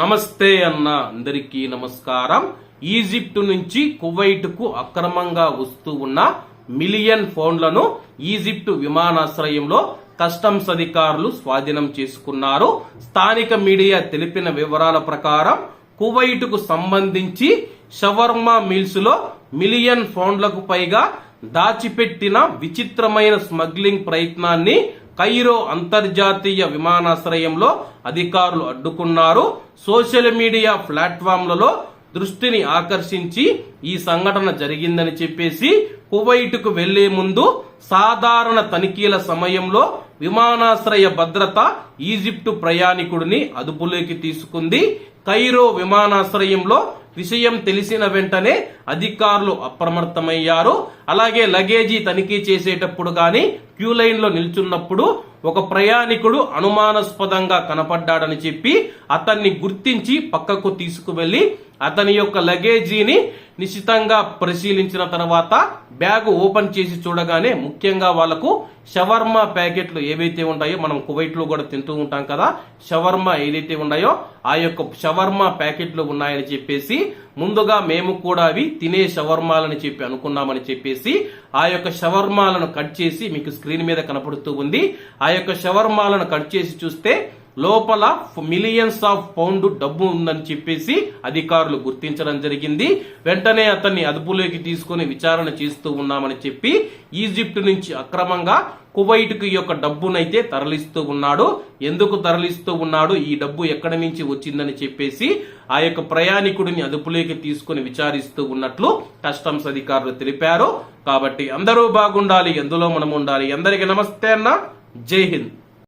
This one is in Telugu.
నమస్తే అన్న అందరికీ నమస్కారం. ఈజిప్ట్ నుంచి కువైట్కు అక్రమంగా వస్తూ ఉన్న మిలియన్ ఫోన్లను ఈజిప్ట్ విమానాశ్రయంలో కస్టమ్స్ అధికారులు స్వాధీనం చేసుకున్నారు. స్థానిక మీడియా తెలిపిన వివరాల ప్రకారం కువైట్కు సంబంధించి షవర్మా మిల్స్లో మిలియన్ ఫోన్లకు పైగా దాచిపెట్టిన విచిత్రమైన స్మగ్లింగ్ ప్రయత్నాన్ని కైరో అంతర్జాతీయ విమానాశ్రయంలో అధికారులు అడ్డుకున్నారు. సోషల్ మీడియా ప్లాట్ఫామ్లలో దృష్టిని ఆకర్షించి ఈ సంఘటన జరిగిందని చెప్పేసి కువైట్కు వెళ్ళే ముందు సాధారణ తనిఖీల సమయంలో విమానాశ్రయ భద్రత ఈజిప్టు ప్రయాణికుడిని అదుపులోకి తీసుకుంది. కైరో విమానాశ్రయంలో విషయం తెలిసిన వెంటనే అధికారులు అప్రమత్తమయ్యారు. అలాగే లగేజీ తనిఖీ చేసేటప్పుడు గాని క్యూ లైన్లో నిల్చున్నప్పుడు ఒక ప్రయాణికుడు అనుమానాస్పదంగా కనపడ్డాడని చెప్పి అతన్ని గుర్తించి పక్కకు తీసుకువెళ్ళి అతని యొక్క లగేజీని నిశ్చితంగా పరిశీలించిన తర్వాత బ్యాగ్ ఓపెన్ చేసి చూడగానే ముఖ్యంగా వాళ్ళకు షవర్మా ప్యాకెట్లు ఏవైతే ఉంటాయో మనం కువైట్లో కూడా తింటూ ఉంటాం కదా. షవర్మా ఏదైతే ఉన్నాయో ఆ యొక్క షవర్మా ప్యాకెట్లు ఉన్నాయని చెప్పేసి ముందుగా మేము కూడా అవి తినే షవర్మాలని చెప్పి అనుకున్నామని చెప్పేసి ఆ యొక్క షవర్మాలను కట్ చేసి మీకు స్క్రీన్ మీద కనపడుతూ ఉంది. ఆ యొక్క షవర్మాలను కట్ చేసి చూస్తే లోపల మిలియన్స్ ఆఫ్ పౌండ్ డబ్బు ఉందని చెప్పేసి అధికారులు గుర్తించడం జరిగింది. వెంటనే అతన్ని అదుపులోకి తీసుకుని విచారణ చేస్తూ ఉన్నామని చెప్పి ఈజిప్ట్ నుంచి అక్రమంగా కువైట్కి యొక్క డబ్బునైతే తరలిస్తూ ఉన్నాడు. ఎందుకు తరలిస్తూ ఉన్నాడు? ఈ డబ్బు ఎక్కడి నుంచి వచ్చిందని చెప్పేసి ఆ యొక్క ప్రయాణికుడిని అదుపులోకి తీసుకుని విచారిస్తూ ఉన్నట్లు కస్టమ్స్ అధికారులు తెలిపారు. కాబట్టి అందరూ బాగుండాలి ఎందులో మనం ఉండాలి. అందరికీ నమస్తే అన్న. జై హింద్.